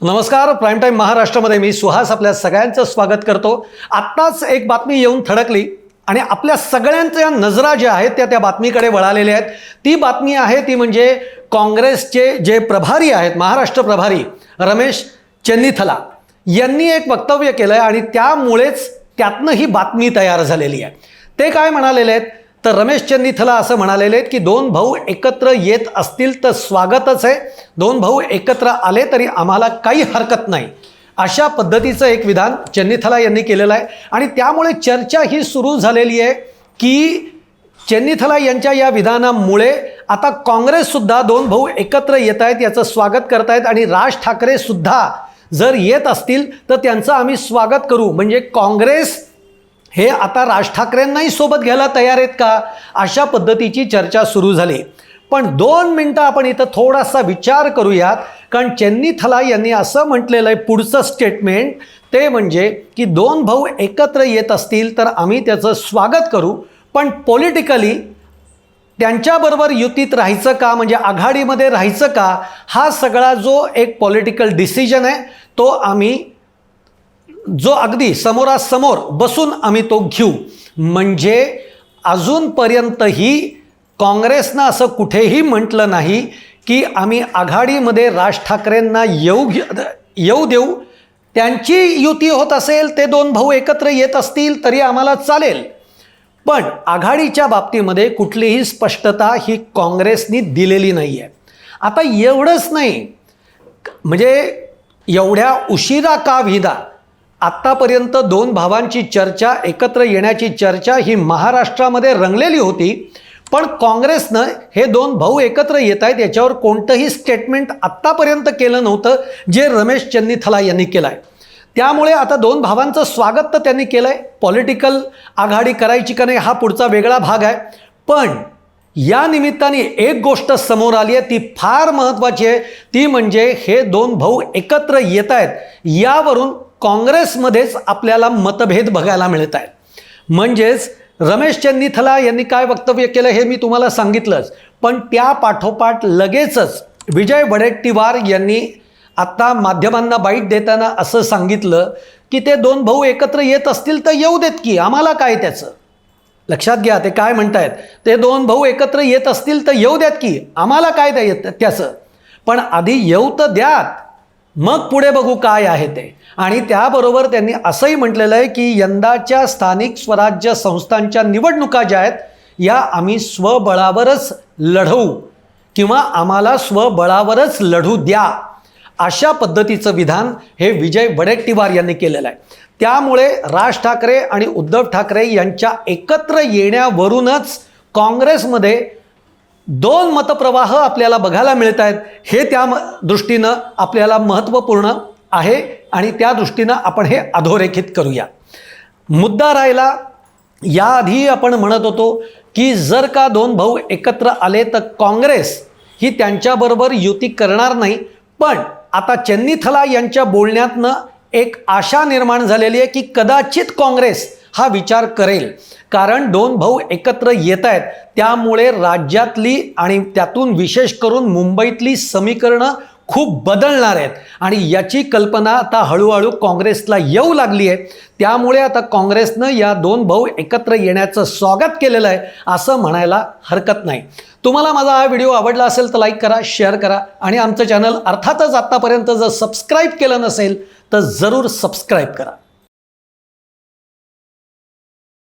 नमस्कार prime time महाराष्ट्रामध्ये मी सुहास आपल्या सगळ्यांचं स्वागत करतो. आत्ताच एक बातमी येऊन थडकली आणि आपल्या सगळ्यांच्या नजरा ज्या आहेत त्या त्या बातमीकडे वळालेल्या आहेत. ती बातमी आहे ती म्हणजे काँग्रेसचे जे प्रभारी आहेत महाराष्ट्र प्रभारी रमेश चेन्नीथला यांनी एक वक्तव्य केलं आहे आणि त्यामुळेच त्यातनं ही बातमी तयार झालेली आहे. ते काय म्हणालेले आहेत? तर रमेश चन्नीथला असं म्हणालेले आहेत की दोन भाऊ एकत्र येत असतील तर स्वागतच आहे. दोन भाऊ एकत्र आले तरी आम्हाला काही हरकत नाही. अशा पद्धतीचं एक विधान चन्नीथला यांनी केलेलं आहे. आणि त्यामुळे चर्चा ही सुरू झालेली आहे की चेन्नीथला यांच्या या विधानामुळे आता काँग्रेससुद्धा दोन भाऊ एकत्र येत आहेत याचं स्वागत करत आहेत आणि राज ठाकरेसुद्धा जर येत असतील तर त्यांचं आम्ही स्वागत करू. म्हणजे काँग्रेस हे आता राज ठाकरेंनाही सोबत घ्यायला तयार आहेत का? अशा पद्धतीची चर्चा सुरू झाली. पण दोन मिनटं आपण इथं थोडासा विचार करूयात. कारण चेन्नी थला यांनी असं म्हटलेलं आहे पुढचं स्टेटमेंट ते म्हणजे की दोन भाऊ एकत्र येत असतील तर आम्ही त्याचं स्वागत करू. पण पॉलिटिकली त्यांच्याबरोबर युतीत राहायचं का? म्हणजे आघाडीमध्ये राहायचं का? हा सगळा जो एक पॉलिटिकल डिसिजन आहे तो आम्ही जो अगदी समोरासमोर बसून आम्ही तो घेऊ. म्हणजे अजूनपर्यंतही काँग्रेसनं असं कुठेही म्हटलं नाही की आम्ही आघाडीमध्ये राज ठाकरेंना येऊ घे- येऊ देऊ. त्यांची युती होत असेल ते दोन भाऊ एकत्र येत असतील तरी आम्हाला चालेल. पण आघाडीच्या बाबतीमध्ये कुठलीही स्पष्टता ही काँग्रेसनी दिलेली नाही आहे आता एवढंच नाही. म्हणजे एवढ्या उशिरा का विदा? आत्तापर्यंत दोन भावांची चर्चा एकत्र येण्याची चर्चा ही महाराष्ट्रामध्ये रंगलेली होती पण काँग्रेसनं हे दोन भाऊ एकत्र येत आहेत याच्यावर कोणतंही स्टेटमेंट आत्तापर्यंत केलं नव्हतं जे रमेश चन्नीथला यांनी केलं आहे त्यामुळे आता दोन भावांचं स्वागत तर त्यांनी केलं आहे पॉलिटिकल आघाडी करायची का नाही हा पुढचा वेगळा भाग आहे. पण या निमित्ताने एक गोष्ट समोर आली आहे ती फार महत्त्वाची आहे. ती म्हणजे हे दोन भाऊ एकत्र येत आहेत यावरून काँग्रेसमध्येच आपल्याला मतभेद बघायला मिळत आहेत. म्हणजेच रमेश चन्नीथला यांनी काय वक्तव्य केलं हे मी तुम्हाला सांगितलंच पण त्या पाठोपाठ लगेचच विजय वडेट्टीवार यांनी आत्ता माध्यमांना बाईट देताना असं सांगितलं की ते दोन भाऊ एकत्र येत असतील तर येऊ देत की आम्हाला काय त्याचं? लक्षात घ्या ते काय म्हणतायत. ते दोन भाऊ एकत्र येत असतील तर येऊ द्यात की. आम्हाला काय द्या येत त्याचं? पण आधी येऊ तर द्यात. मग पुढे बघू काय आहे ते. आणि त्याबरोबर त्यांनी असंही म्हटलेलं आहे की यंदाच्या स्थानिक स्वराज्य संस्थांच्या निवडणुका ज्या आहेत या आम्ही स्वबळावरच लढवू. किंवा आम्हाला स्वबळावरच लढू द्या. अशा पद्धतीचं विधान हे विजय वडेट्टीवार यांनी केलेलं आहे. त्यामुळे राज ठाकरे आणि उद्धव ठाकरे यांच्या एकत्र येण्यावरूनच काँग्रेसमध्ये दोन मतप्रवाह आपल्याला बघायला मिळत आहेत. हे त्या म- दृष्टीनं आपल्याला महत्त्वपूर्ण आहे आणि त्या दृष्टीनं आपण हे अधोरेखित करूया. मुद्दा राहिला याआधी आपण म्हणत होतो की जर का दोन भाऊ एकत्र आले तर काँग्रेस ही त्यांच्याबरोबर युती करणार नाही पण आता चेन्नीथला यांच्या बोलण्यातनं एक आशा निर्माण झालेली आहे की कदाचित काँग्रेस हा विचार करेल. कारण दोन भाऊ एकत्र येत आहेत त्यामुळे राज्यातली आणि त्यातून विशेष करून मुंबईतली समीकरणं खूप बदलणार आहेत. आणि याची कल्पना आता हळूहळू काँग्रेसला येऊ लागली आहे. त्यामुळे आता काँग्रेसनं या दोन भाऊ एकत्र येण्याचं स्वागत केलेलं आहे असं म्हणायला हरकत नाही. तुम्हाला माझा हा व्हिडिओ आवडला असेल तर लाईक करा शेअर करा आणि आमचं चॅनल अर्थातच आत्तापर्यंत जर सबस्क्राईब केलं नसेल तर जरूर सबस्क्राईब करा.